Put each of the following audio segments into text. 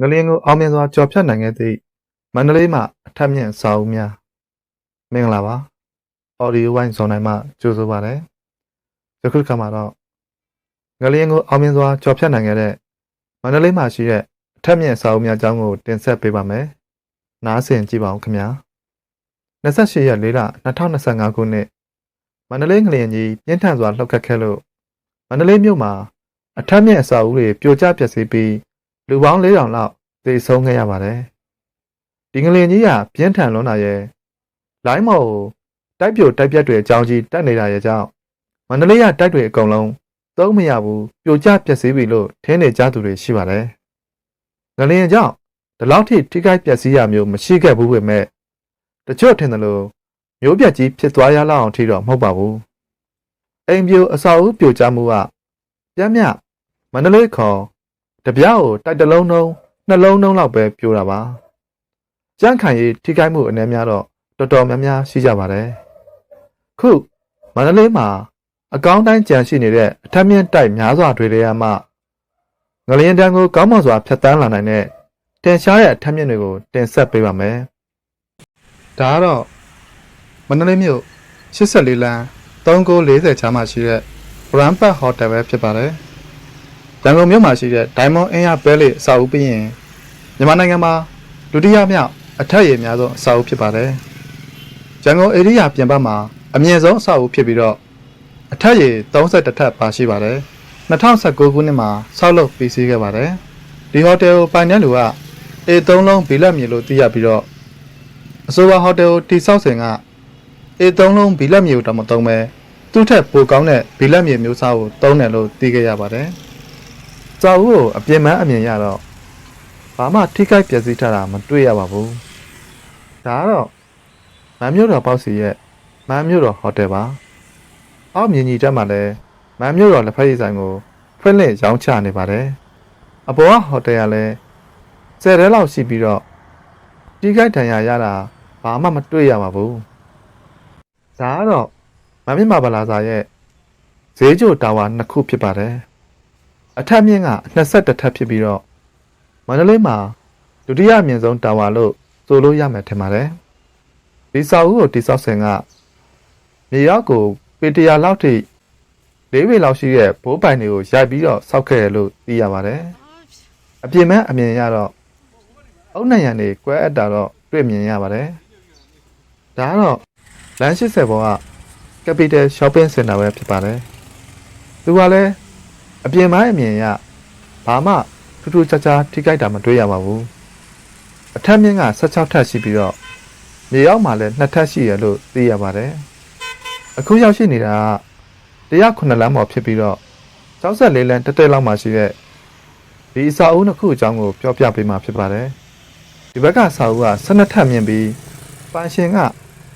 ငလျင်ကိုအောင်မြင်စွာကျော်ဖြတ်နိုင်ခဲ့သည့်မန္တလေးမှာအထက်မြင့်စာအုပ်များမင်္ဂလာပါအော်ဒီယိုဝိုင်းဇွန်တိုင်းမှာကြိုဆိုပါရစေယခုတစ်ခါမှာတော့ငလျင်ကိုအောင်မြင်စွာကျော်ဖြတ်နိုင်ခဲ့တဲ့မန္တလေးမှာရှိတဲ့အထက်မြင့်စာအုပ်များအကြောင်းကိုတင်ဆက်ပေးပါမယ်နားဆင်ကြည့်ပါဦးခင်ဗျာ28ရက်4လ2025ခုနှစ်မန္တလေးငလျင်ကြီးပြင်းထန်စွာလှုပ်ခတ်ခဲ့လို့မန္တလေးမြို့မှာအထက်မြင့်အဆောက်အဦတွေပြိုကျပျက်စီးပြီး လူပေါင်း4000လောက်သေဆုံးခဲ့ရပါတယ်။ဒီငလျင်ကြီးကပြင်းထန်လွန်းတာရဲ့လိုင်းမော်ကိုတိုက်ပြိုတိုက်ပြက်တွေအကြောင်းကြီးတက်နေတာရဲ့ကြောင့်မန္တလေးရတိုက်တွေအကုန်လုံးသုံးမရဘူးပြိုကျပျက်စီးပြီလို့ထင်နေကြသူတွေရှိပါတယ်။ငလျင်ကြောင့်ဒီလောက်ထိထိခိုက်ပျက်စီးရမျိုးမရှိခဲ့ဘူးပေမဲ့တချို့ထင်တယ်လို့မျိုးပြက်ကြီးဖြစ်သွားရလောက်အောင်ထိတော့မဟုတ်ပါဘူး။အိမ်ပြိုအဆောက်အဦပြိုကျမှုကပြမ်းမြမန္တလေးခေါ် တပြားကိုတိုက်တလုံးလုံးနှလုံးလုံးလောက်ပဲပြိုတာပါကြန့်ခိုင်ရေးထိခိုက်မှုအနေများတော့တော်တော်များများရှိကြပါတယ်ခုမန္တလေးမှာအကောင်းတိုင်းကြံရှိနေတဲ့အထက်မြင့်တိုက်များစွာတွေတွေကမှငလျင်တန်းကိုကောင်းမွန်စွာဖြတ်တန်းလာနိုင်တဲ့တင်ရှားတဲ့အထက်မြင့်တွေကိုတင်ဆက်ပေးပါမယ်ဒါကတော့မန္တလေးမြို့84လမ်း3940ချားမှာရှိတဲ့ Grand Park Hotel ပဲဖြစ်ပါတယ် ရန်ကုန်မြို့မှာရှိတဲ့ Diamond Inn ရပဲလေအဆောက်အဦပြီးရင်မြန်မာနိုင်ငံမှာဒုတိယမြောက်အထက်ရည်အများဆုံးအဆောက်အဦဖြစ်ပါတယ်။ရန်ကုန်ဧရိယာပြင်ပမှာအမြင့်ဆုံးအဆောက်အဦဖြစ်ပြီးတော့အထက်ရည်32ထပ်ပါရှိပါတယ်။2019ခုနှစ်မှာဆောက်လုပ်ပြီးစီးခဲ့ပါတယ်။ဒီဟိုတယ်ကိုပိုင်တဲ့လူက A3 လုံးဘီလက်မြေလို့သိရပြီးတော့အဆိုပါဟိုတယ်ကိုတိဆောက်စဉ်က A3 လုံးဘီလက်မြေကိုတော့မသုံးပဲသူ့ထက်ပိုကောင်းတဲ့ဘီလက်မြေမျိုးစားကိုသုံးတယ်လို့သိခဲ့ရပါတယ်။ စာအုပ်ကိုအပြင်ပန်းအမြင်ရတော့ဘာမှထိခိုက်ပျက်စီးထားတာမတွေ့ရပါဘူး။ဒါကတော့မမ်းမြို့တော်ပေါ့စီရဲ့မမ်းမြို့တော်ဟိုတယ်ပါ။အောက်မြင်ကြီးတက်မှာလည်းမမ်းမြို့တော်လက်ဖက်ရည်ဆိုင်ကိုဖွင့်လှစ်ရောင်းချနေပါတယ်။အပေါ်ကဟိုတယ်ကလည်းဆယ်တဲလောက်ရှိပြီးတော့ထိခိုက်ဒဏ်ရာရတာဘာမှမတွေ့ရပါဘူး။ဒါကတော့မမြင့်မာဗလာစာရဲ့ဈေးကြိုတာဝါနှစ်ခုဖြစ်ပါတယ်။ အထက်မြင့်က21ထပ်ဖြစ်ပြီးတော့မန္တလေးမှာဒုတိယအမြင့်ဆုံးတာဝါလို့ဆိုလို့ရမယ်ထင်ပါတယ်။ဒီစာအုပ်ကိုတိစောက်ဆင်ကမြေရောက်ကိုပေတရာလောက်ထိလေးပေလောက်ရှိတဲ့ဘိုးပိုင်တွေကိုရိုက်ပြီးတော့စောက်ခဲ့တယ်လို့သိရပါတယ်။အပြင်မဲ့အမြင်ရတော့အုတ်နိုင်ရံတွေကွဲအပ်တာတော့တွေ့မြင်ရပါတယ်။ဒါကတော့လမ်း80ဘောက Capital Shopping Center ပဲဖြစ်ပါတယ်။သူကလည်း အပြင်ပိုင်းအမြင်ရဘာမှထူးထူးခြားခြားထိခိုက်တာမတွေ့ရပါဘူး။အထက်မြင့်က16ထပ်ရှိပြီးတော့မြေရောက်မှာလည်း2ထပ်ရှိရလို့သိရပါတယ်။အခုရောက်ရှိနေတာက109လမ်းပေါ်ဖြစ်ပြီးတော့64လမ်းတက်တက်လောက်မှရှိတဲ့ဒီအစာအုပ်နှစ်ခုအကြောင်းကိုပြောပြပေးမှာဖြစ်ပါတယ်။ဒီဘက်ကစာအုပ်က12ထပ်မြင့်ပြီးပန်ရှင်က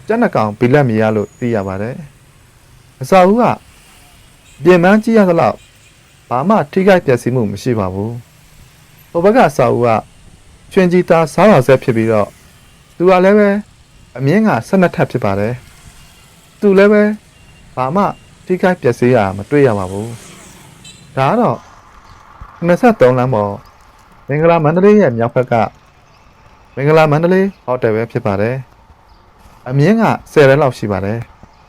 ကျက်နှကောင်ဘီလက်မြေရလို့သိရပါတယ်။အစာအုပ်ကပြင်ပန်းကြည့်ရသလောက် ဘာမှထိခိုက်ပျက်စီးမှုမရှိပါဘူး။ဟိုဘက်ကစာအုပ်ကချွင်ကြီးသားစားတော်ဆက်ဖြစ်ပြီးတော့သူကလည်းပဲအမြင့်က12ထပ်ဖြစ်ပါတယ်။သူလည်းပဲဘာမှထိခိုက်ပျက်စီးရမတွေ့ရပါဘူး။ဒါကတော့23လမ်းပေါ်မင်္ဂလာမန္တလေးရဲ့မြောက်ဘက်ကမင်္ဂလာမန္တလေးဟိုတယ်ပဲဖြစ်ပါတယ်။အမြင့်က10ရက်လောက်ရှိပါတယ်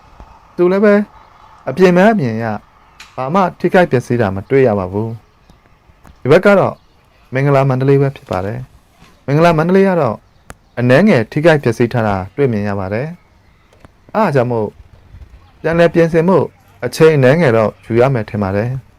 ။သူလည်းပဲအပြင်မဲ့အမြင်ရ ဘာမှထိခိုက်ပျက်စီးတာမတွေ့ရပါဘူး။ဒီဘက်ကတော့မင်္ဂလာမန္တလေးပဲဖြစ်ပါတယ်။မင်္ဂလာမန္တလေးကတော့အနှဲငယ်ထိခိုက်ပျက်စီးထားတာတွေ့မြင်ရပါတယ်။အားကြောင့်မို့ပြန်လည်ပြင်ဆင်မှုအချိန်အနှဲငယ်တော့ယူရမယ်ထင်ပါတယ်။